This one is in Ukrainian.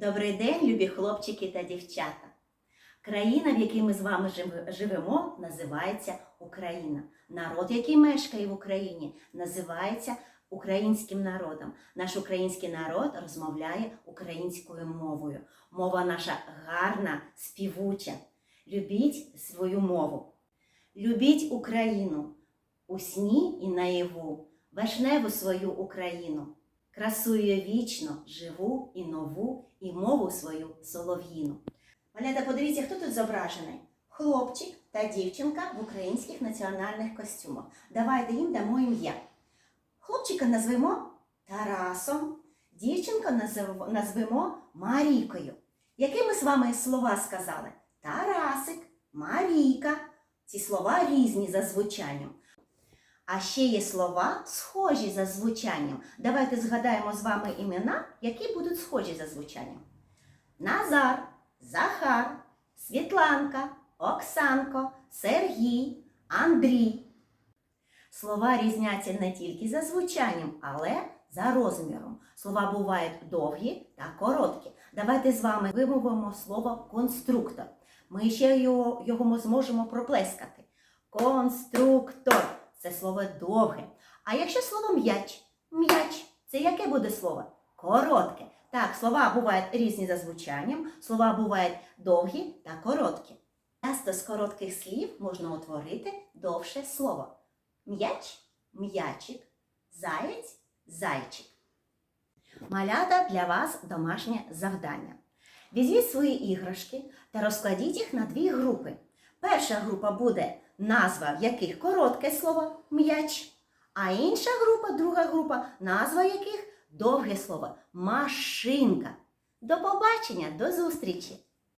Добрий день, любі хлопчики та дівчата. Країна, в якій ми з вами живемо, називається Україна. Народ, який мешкає в Україні, називається українським народом. Наш український народ розмовляє українською мовою. Мова наша гарна, співуча. Любіть свою мову. Любіть Україну у сні і наяву, вишневу свою Україну. Красую вічно, живу і нову, і мову свою солов'їну. Малята, подивіться, хто тут зображений? Хлопчик та дівчинка в українських національних костюмах. Давайте їм дамо ім'я. Хлопчика назвемо Тарасом, дівчинку назвемо Марійкою. Які ми з вами слова сказали? Тарасик, Марійка. Ці слова різні за звучанням. А ще є слова, схожі за звучанням. Давайте згадаємо з вами імена, які будуть схожі за звучанням. Назар, Захар, Світланка, Оксанко, Сергій, Андрій. Слова різняться не тільки за звучанням, але за розміром. Слова бувають довгі та короткі. Давайте з вами вимовимо слово конструктор. Ми ще його, його зможемо проплескати. Конструктор це слово довге. А якщо слово м'яч, м'яч це яке буде слово? Коротке. Так, слова бувають різні за звучанням, слова бувають довгі та короткі. Часто з коротких слів можна утворити довше слово. М'яч, м'ячик, заєць, зайчик. Малята для вас домашнє завдання. Візьміть свої іграшки та розкладіть їх на дві групи. Перша група буде назва в яких коротке слово м'яч, а інша група, друга група, назва яких довге слово машинка. До побачення, до зустрічі!